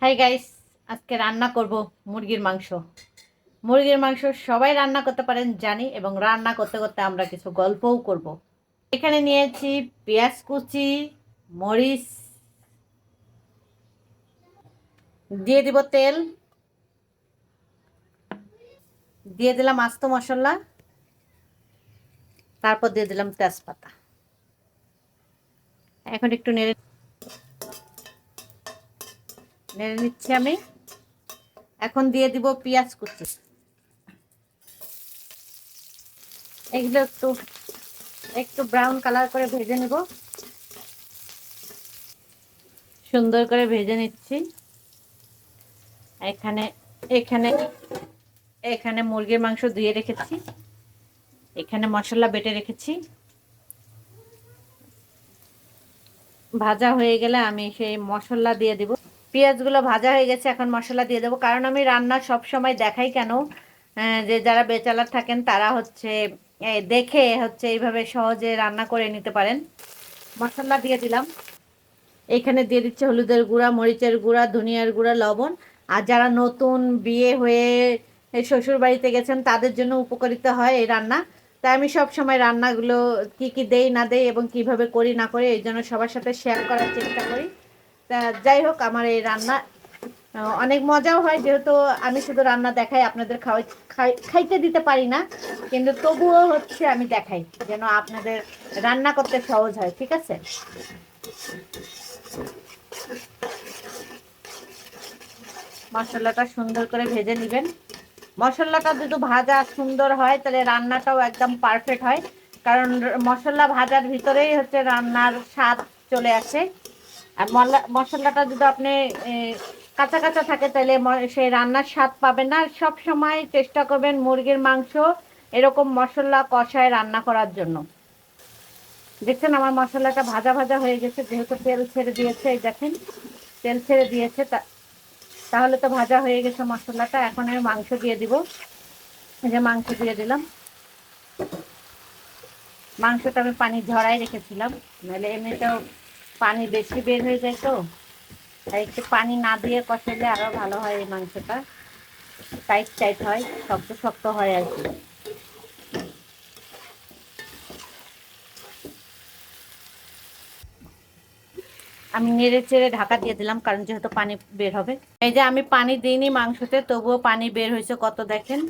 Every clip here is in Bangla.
হাই গাইস আজকে রান্না করব মুরগির মাংস। মুরগির মাংস সবাই রান্না করতে পারেন, জানি, এবং রান্না করতে করতে আমরা কিছু গল্পও করব। এখানে নিয়েছি পেঁয়াজ কুচি, মরিচ, দিয়ে দিব তেল, দিয়ে দিলাম আস্ত মশলা, তারপর দিয়ে দিলাম তেজপাতা। এখন একটু নেড়ে নেড়ে নিচ্ছি আমি। এখন দিয়ে দিব পেঁয়াজ কুচি। এগুলো একটু একটু ব্রাউন কালার করে ভেজে নেব। সুন্দর করে ভেজে নিচ্ছি। এখানে এখানে এখানে মুরগির মাংস ধুয়ে রেখেছি। এখানে মশলা বেটে রেখেছি। ভাজা হয়ে গেলে আমি সেই মশলা দিয়ে দিব। পেঁয়াজগুলো ভাজা হয়ে গেছে, এখন মশলা দিয়ে দেবো। কারণ আমি রান্না সব সময় দেখাই কেন? যে যারা বেচালার থাকেন, তারা হচ্ছে দেখে হচ্ছে এইভাবে সহজে রান্না করে নিতে পারেন। মশলা দিয়ে দিলাম। এখানে দিয়ে দিচ্ছে হলুদের গুঁড়া, মরিচের গুঁড়া, ধনিয়ার গুঁড়া, লবণ। আর যারা নতুন বিয়ে হয়ে শ্বশুর বাড়িতে গেছেন, তাদের জন্য উপকারিত হয় এই রান্না। তাই আমি সব সময় রান্নাগুলো কি কি দেই, না দেই এবং কীভাবে করি, না করি, এই জন্য সবার সাথে শেয়ার করার চেষ্টা করি। যাই হোক, আমার এই রান্না অনেক মজাও হয়। যেহেতু আমি শুধু রান্না দেখাই, আপনাদের খাওয়াই খাইতে দিতে পারি না, কিন্তু তবুও হচ্ছে আমি দেখাই, যেন আপনাদের রান্না করতে সহজ হয়, ঠিক আছে? মশলাটা সুন্দর করে ভেজে নেবেন। মশলাটা যদি ভাজা সুন্দর হয়, তাহলে রান্নাটাও একদম পারফেক্ট হয়। কারণ মশলা ভাজার ভিতরেই হচ্ছে রান্নার স্বাদ চলে আসে। আর মশলাটা যদি আপনি কাঁচা কাঁচা থাকে তাহলে সেই রান্নার স্বাদ পাবেন না। সব সময় চেষ্টা করবেন মুরগির মাংস এরকম মশলা কষায় রান্না করার জন্য। দেখছেন আমার মশলাটা ভাজা ভাজা হয়ে গেছে, যেহেতু তেল ছেড়ে দিয়েছে, এই দেখেন, তেল ছেড়ে দিয়েছে তাহলে তো ভাজা হয়ে গেছে মশলাটা। এখন আমি মাংস দিয়ে দিব। যে মাংস দিয়ে দিলাম। মাংসটা আমি পানি ঝরাই রেখেছিলাম, নাহলে এমনিতেও পানি বেশি বের হয়ে যায় তো। তাই একটু পানি না দিয়ে কষালে আরও ভালো হয় এই মাংসটা। টাইট টাইট হয়, শক্ত শক্ত হয় আর কি। আমি নেড়ে চেড়ে ঢাকা দিয়ে দিলাম, কারণ যেহেতু পানি বের হবে। এই যে আমি পানি দিইনি মাংসতে, তবুও পানি বের হয়েছে কত দেখেন।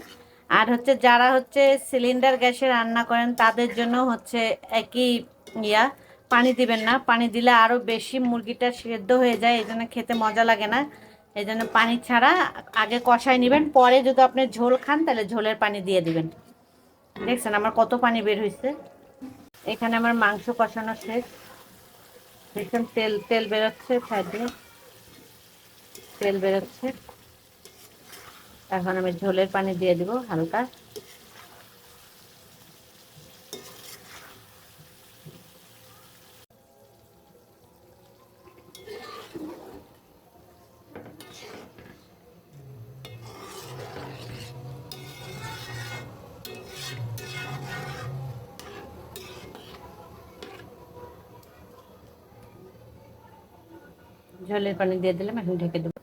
আর হচ্ছে যারা হচ্ছে সিলিন্ডার গ্যাসে রান্না করেন, তাদের জন্য হচ্ছে একই ইয়া। পানি দিবেন না, পানি দিলে আরও বেশি মুরগিটা সেদ্ধ হয়ে যায়, এই জন্য খেতে মজা লাগে না। এই জন্য পানি ছাড়া আগে কষায় নেবেন, পরে যদি আপনি ঝোল খান তাহলে ঝোলের পানি দিয়ে দিবেন। দেখছেন আমার কত পানি বের হয়েছে এখানে আমার মাংস কষানো শেষ। দেখছেন তেল তেল বেরোচ্ছে সাইডে। তেল বেরোচ্ছে এখন আমি ঝোলের পানি দিয়ে দিব হালকা। ঝোলের পানি দিয়ে দিলাম, এখন ঢেকে দেবো।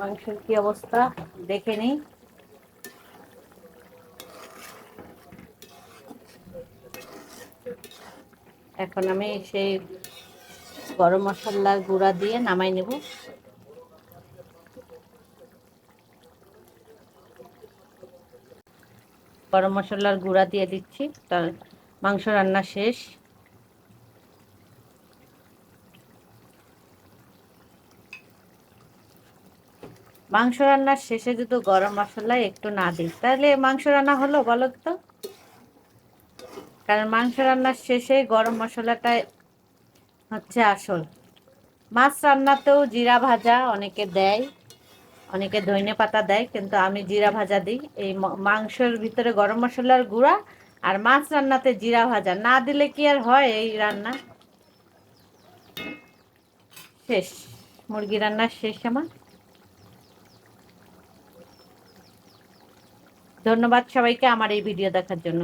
মাংসের কি অবস্থা দেখে নিই। এখন আমি সেই গরম মশলার গুঁড়া দিয়ে নামাই নেব। গরম মশলার গুঁড়া দিয়ে দিচ্ছি তার মাংস রান্না শেষ। মাংস রান্নার শেষে যদি গরম মশলা একটু না দিই, তাহলে মাংস রান্না হলো বলো তো? কারণ মাংস রান্নার শেষে গরম মশলাটা হচ্ছে আসল। মাছ রান্নাতেও জিরা ভাজা অনেকে দেয়, অনেকে ধনে পাতা দেয়, কিন্তু আমি জিরা ভাজা দিই। এই মাংসের ভিতরে গরম মশলার গুঁড়া আর মাছ রান্নাতে জিরা ভাজা। না দিলে কি আর হয় এই রান্না? শেষ। মুরগি রান্নার শেষ আমার। ধন্যবাদ সবাইকে আমার এই ভিডিও দেখার জন্য।